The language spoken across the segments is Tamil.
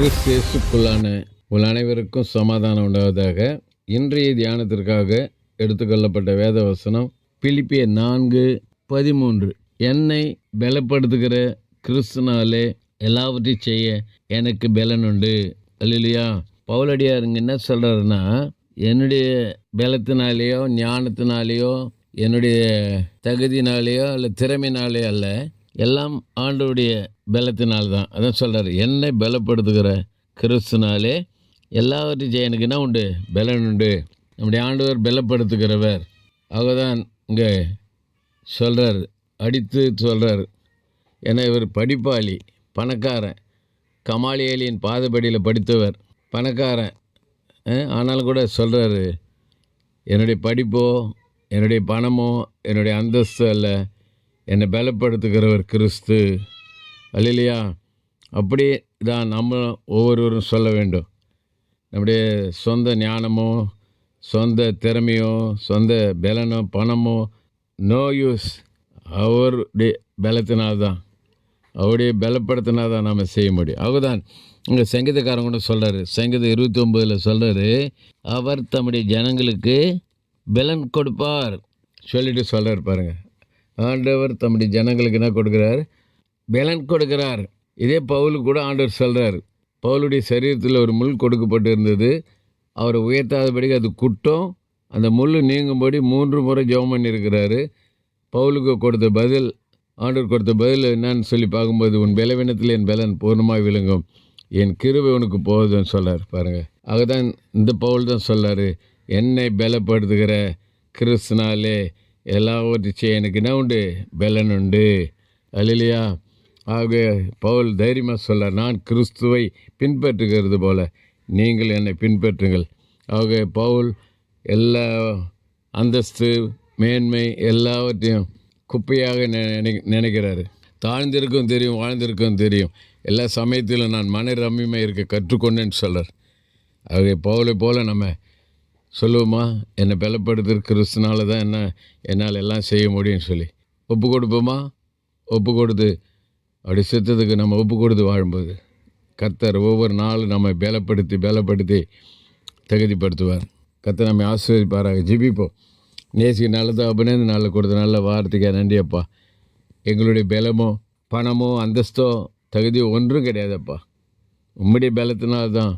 கிறிஸ்தேசுக்குள்ளான உங்கள் அனைவருக்கும் சமாதானம் உண்டாவதாக இன்றைய தியானத்திற்காக எடுத்துக்கொள்ளப்பட்ட வேத வசனம் பிலிப்பிய நான்கு பதிமூன்று. என்னை பலப்படுத்துகிற கிறிஸ்துனாலே எல்லாவற்றையும் செய்ய எனக்கு பலன் உண்டு இல்லையா பவுலடியாருங்க என்ன சொல்கிறாருன்னா என்னுடைய பலத்தினாலேயோ ஞானத்தினாலேயோ என்னுடைய தகுதினாலேயோ இல்லை திறமையினாலேயோ அல்ல எல்லாம் ஆண்டவுடைய பலத்தினால் தான் அதான் சொல்கிறார் என்னை பலப்படுத்துகிற கிறிஸ்துனாலே எல்லாவற்றையும் செய்ய எனக்கு என்ன உண்டு? பலன் உண்டு. நம்முடைய ஆண்டவர் பலப்படுத்துகிறவர். அவர்தான் இங்கே சொல்கிறார் அடித்து சொல்கிறார் ஏன்னா இவர் படிப்பாளி பணக்காரன் கமாலியலியின் பாதப்படியில் படித்தவர் பணக்காரன். ஆனாலும் கூட சொல்கிறாரு என்னுடைய படிப்போ என்னுடைய பணமோ என்னுடைய அந்தஸ்து அல்ல. என்னை பலப்படுத்துகிறவர் கிறிஸ்து. அல்லையா அப்படி தான் நம்ம ஒவ்வொருவரும் சொல்ல வேண்டும். நம்முடைய சொந்த ஞானமோ சொந்த திறமையோ சொந்த பலனோ பணமோ நோ யூஸ் அவருடைய பலத்தினால்தான் அவருடைய பலப்படுத்தினால் தான் நாம் செய்ய முடியும். அவர்தான் இங்கே சங்கீதக்காரங்க கூட சொல்கிறாரு சங்கீதம் இருபத்தி ஒம்பதில் சொல்கிறாரு அவர் தம்முடைய ஜனங்களுக்கு பலன் கொடுப்பார். சொல்லிட்டு சொல்கிறார் பாருங்கள் ஆண்டவர் தம்முடைய ஜனங்களுக்கு என்ன கொடுக்குறார்? பலன் கொடுக்குறார். இதே பவுலுக்கு கூட ஆண்டவர் சொல்கிறார் பவுலுடைய சரீரத்தில் ஒரு முள் கொடுக்கப்பட்டு இருந்தது அவரை உயர்த்தாதபடிக்கு அது குட்டம். அந்த முள் நீங்கும்படி மூன்று முறை ஜெபம் பண்ணியிருக்கிறாரு. பவுலுக்கு கொடுத்த பதில் ஆண்டவர் கொடுத்த பதில் என்னன்னு சொல்லி பார்க்கும்போது உன் பலவீனத்தில் என் பலன் பூர்ணமாக விளங்கும் என் கிருவை உனக்கு போகுதுன்னு சொல்றார் பாருங்கள் அதுதான் இந்த பவுல் தான் சொல்லார் என்னை பலப்படுத்துகிற கிறிஸ்துனாலே எல்லாவற்றையும் செய்ய எனக்கு என்ன உண்டு. பலன் உண்டு. அல்லையா ஆக பவுல் தைரியமாக சொல்ல நான் கிறிஸ்துவை பின்பற்றுகிறது போல நீங்கள் என்னை பின்பற்றுங்கள். ஆக பவுல் எல்லா அந்தஸ்து மேன்மை எல்லாவற்றையும் குப்பையாக நினை நினைக்கிறாரு. தாழ்ந்திருக்கும் தெரியும் வாழ்ந்திருக்கும் தெரியும். எல்லா சமயத்திலும் நான் மன ரம்யமாக இருக்க கற்றுக்கொண்டேன்னு சொல்கிறார் ஆகவே பவுலை போல் நம்ம சொல்லுவோமா என்னை பலப்படுத்துகிற கிறிஸ்துனால தான் என்ன என்னால் எல்லாம் செய்ய முடியும்னு சொல்லி. ஒப்பு கொடுப்போமா? ஒப்பு கொடுத்து அப்படி சித்தத்துக்கு நம்ம ஒப்பு கொடுத்து வாழும்போது கர்த்தர் ஒவ்வொரு நாளும் நம்மை பலப்படுத்தி பலப்படுத்தி தகுதிப்படுத்துவார். கர்த்தர் நம்மை ஆசீர்வதிப்பாராக. ஜிபிப்போம் நேசிக்கு நல்லதோ அப்படின்னு நல்ல கொடுத்த நல்ல வார்த்தைக்கு நன்றியப்பா எங்களுடைய பலமோ பணமோ அந்தஸ்தோ தகுதியோ ஒன்றும் கிடையாதப்பா. உம்முடைய பலத்தினால்தான்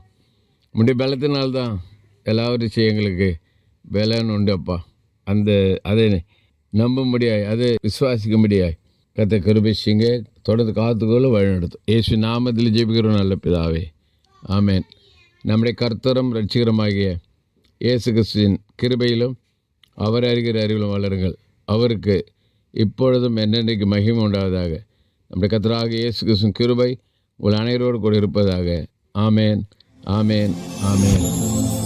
உம்முடைய பலத்தினால்தான் எல்லாவற்றையும் செய்ய எங்களுக்கு பலன் உண்டுப்பா அந்த அதை நம்ப முடியாது அதை விசுவாசிக்க முடியாது கத்த கருபிச்சிங்க தொடர்ந்து காத்துக்கொள்ள வழிநடத்தும் இயேசு நாமத்தில் ஜெபிக்கிறோம் நல்ல பிதாவே. ஆமேன். நம்முடைய கர்த்தரும் ரட்சிகரமாகிய இயேசு கிறிஸ்துவின் கிருபையிலும் அவர் அறிகிற அறிவிலும் வளருங்கள். அவருக்கு இப்பொழுதும் என்னென்றைக்கு மகிமை உண்டாவதாக நம்முடைய கத்தராக இயேசு கிறிஸ்துவின் கிருபை உங்கள் அனைவரோடு கூட இருப்பதாக. ஆமேன். ஆமேன். ஆமேன்.